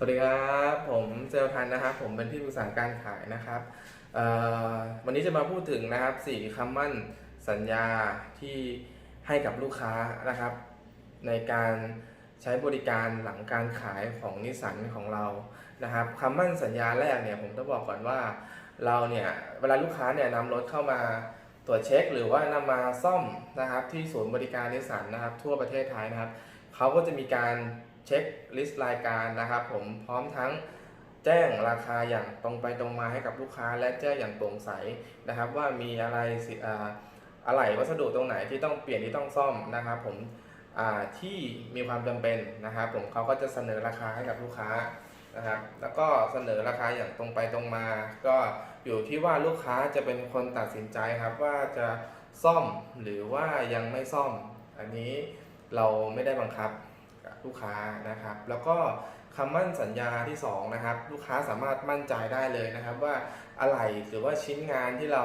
สวัสดีครับ ผมเซลทันนะครับ ผมเป็นที่ปรึกษาการขายนะครับวันนี้จะมาพูดถึงนะครับสี่คำมั่นสัญญาที่ให้กับลูกค้านะครับ ในการใช้บริการหลังการขายของนิสสันของเรานะครับคำมั่นสัญญาแรกเนี่ยผมต้องบอกก่อนว่าเราเนี่ยเวลาลูกค้าเนี่ยนำรถเข้ามาตรวจเช็ค หรือว่านำมาซ่อมนะครับที่ศูนย์บริการนิสสันนะครับทั่วประเทศไทยนะครับเขาก็จะมีการ เช็คลิสต์รายการนะครับ ผมพร้อมทั้งแจ้งราคาอย่างตรงไปตรงมาให้กับลูกค้า และแจ้งอย่างโปร่งใสนะครับ ว่ามีอะไรอ่าอะไรวัสดุตรงไหนที่ต้องเปลี่ยนที่ต้องซ่อมนะครับ ผมอ่าที่มีความจำเป็นนะครับ ผมเขาก็จะเสนอราคาให้กับลูกค้านะครับแล้วก็เสนอราคาอย่างตรงไปตรงมา ก็อยู่ที่ว่าลูกค้าจะเป็นคนตัดสินใจครับว่าจะซ่อมหรือว่ายังไม่ซ่อม อันนี้เราไม่ได้บังคับ ลูกค้านะครับ แล้วก็คำมั่นสัญญาที่2นะครับลูกค้าสามารถมั่นใจได้เลยนะครับ ว่าอะไรหรือว่าชิ้นงานที่เรา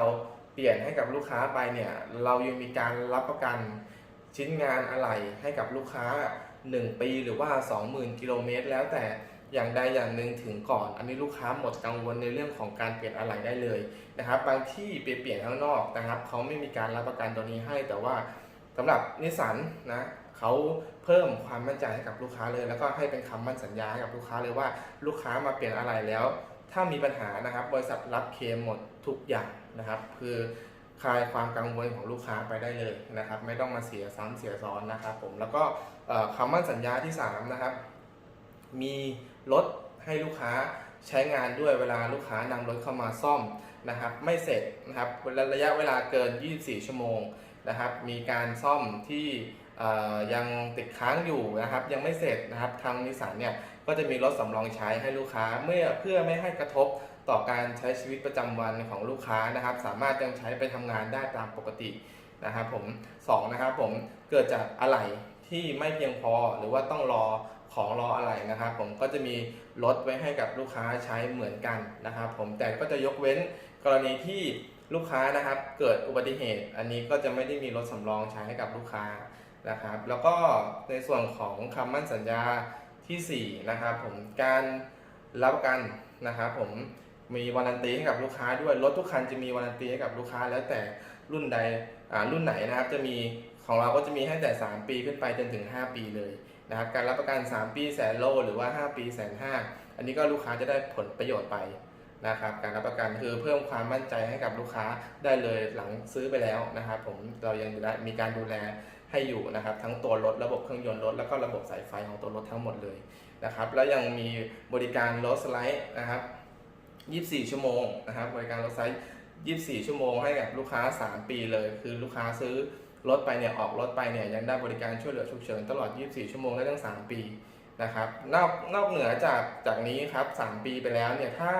เปลี่ยนให้กับลูกค้าไปเนี่ยเรายังมีการรับประกันชิ้นงานอะไรให้กับลูกค้า 1 ปีหรือว่า 20,000 กิโลเมตร แล้วแต่อย่างใดอย่างหนึ่งถึงก่อน อันนี้ลูกค้าหมดกังวลในเรื่องของการเปลี่ยนอะไรได้เลยนะครับ บางที่ไปเปลี่ยนข้างนอกนะครับเขาไม่มีการรับประกันตัวนี้ให้แต่ว่าสำหรับนิสสันนะ เขาเพิ่มความมั่นใจให้กับลูกค้าเลย แล้วก็ให้เป็นคำมั่นสัญญาให้กับลูกค้าเลยว่าลูกค้ามาเปลี่ยนอะไรแล้ว ถ้ามีปัญหานะครับบริษัทรับเคลมหมดทุกอย่างนะครับ คือคลายความกังวลของลูกค้าไปได้เลยนะครับ ไม่ต้องมาเสียซ้ำเสียซ้อนนะครับผมแล้วก็คำมั่นสัญญาที่สามนะครับมีรถให้ลูกค้าใช้งานด้วยเวลาลูกค้านำรถเข้ามาซ่อมนะครับ ไม่เสร็จนะครับระยะเวลาเกิน 24 ชั่วโมงนะครับ มีการซ่อมที่ ยังติดค้างอยู่นะครับ ยังไม่เสร็จนะครับ ทางนิสสันเนี่ยก็จะมีรถสำรองใช้ให้ลูกค้าเมื่อเพื่อไม่ให้กระทบต่อการใช้ชีวิตประจำวันของลูกค้านะครับ สามารถยังใช้ไปทำงานได้ตามปกตินะครับผมสองนะครับผมเกิดจากอะไหล่ที่ไม่เพียงพอหรือว่าต้องรอของรออะไหล่นะครับ ผมก็จะมีรถไว้ให้กับลูกค้าใช้เหมือนกันนะครับ ผมแต่ก็จะยกเว้นกรณีที่ลูกค้านะครับ เกิดอุบัติเหตุ อันนี้ก็จะไม่ได้มีรถสำรองใช้ให้กับลูกค้า นะครับ แล้วก็ในส่วนของคำมั่นสัญญาทีสี่4นะครับผมการรับประกันนะครับผมมีวารันตีให้กับลูกค้าด้วยรถทุกคันจะมีวารันตีให้กับลูกค้า แล้วแต่รุ่นใดรุ่นไหนนะครับ จะมีของเราก็จะมีให้แต่ 3 ปีขึ้นไปจนถึง 5 ปีเลยนะครับ การรับประกัน 3 ปีแสนโลหรือว่า 5 ปีแสนห้าอันนี้ก็ลูกค้าจะได้ผลประโยชน์ไปนะครับ การรับประกันคือเพิ่มความมั่นใจให้กับลูกค้าได้เลยหลังซื้อไปแล้วนะครับ ผมเรายังมีการดูแลให้อยู่นะครับทั้งตัวรถระบบเครื่องยนต์รถแล้วก็ระบบสายไฟของตัวรถทั้งหมดเลยนะครับแล้วยังมีบริการรถสไลด์นะครับ 24 ชั่วโมงนะครับบริการรถสไลด์24 ชั่วโมงให้กับลูกค้า 3 ปีเลย คือลูกค้าซื้อรถไปเนี่ยออกรถไปเนี่ยยังได้บริการช่วยเหลือฉุกเฉินตลอด 24 ชั่วโมงได้ทั้ง 3 ปีนะครับนอกนอกเหนือจากจากนี้ครับ 3 ปีไปแล้วเนี่ยถ้า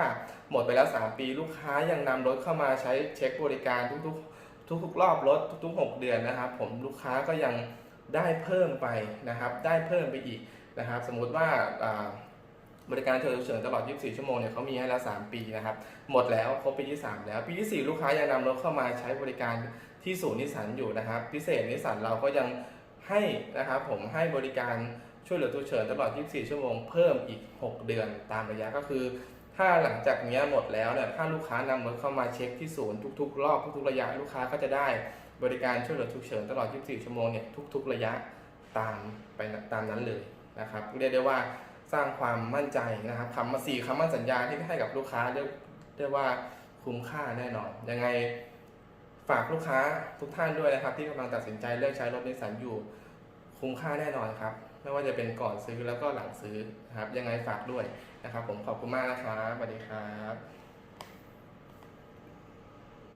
หมดไปแล้ว 3 ปีลูกค้ายังนำรถเข้ามาใช้เช็คบริการทุกๆ ทุกๆรอบรถทุกๆ 6 เดือนนะครับ ผมลูกค้าก็ยังได้เพิ่มไปนะครับ ได้เพิ่มไปอีกนะครับ สมมุติว่าบริการเฉลิมเฉินตลอด 24 ชั่วโมงเนี่ยเขามีให้แล้ว3ปีนะครับ หมดแล้วครบปีที่ 3 แล้ว ปีที่ 4 ลูกค้ายังนำรถเข้ามาใช้บริการที่ศูนย์นิสสันอยู่นะครับ พิเศษนิสสันเราก็ยังให้นะครับผมให้บริการช่วยเหลือทุกเฉินตลอด 24 ชั่วโมงเพิ่มอีก 6 เดือนตามระยะก็คือ ถ้าหลังจากเนี้ยหมดแล้วเนี่ยถ้าลูกค้านำรถเข้ามาเช็คที่ศูนย์ทุกๆ รอบทุกๆระยะลูกค้าก็จะได้บริการช่วยเหลือฉุกเฉินตลอด 24 ชั่วโมงเนี่ยทุกๆ ระยะตามไปตามนั้นเลยนะครับเรียกได้ว่าสร้างความมั่นใจนะครับคำมาสี่คำมั่นสัญญาที่ให้กับลูกค้าเรียกได้ว่าคุ้มค่าแน่นอน ยังไงฝากลูกค้าทุกท่านด้วยนะครับ ที่กำลังตัดสินใจเลือกใช้รถนิสสันอยู่คุ้มค่าแน่นอนครับ ไม่ว่าจะเป็นก่อนซื้อแล้วก็หลังซื้อนะครับยังไงฝากด้วยนะครับ ผมขอบคุณมากนะครับสวัสดีครับ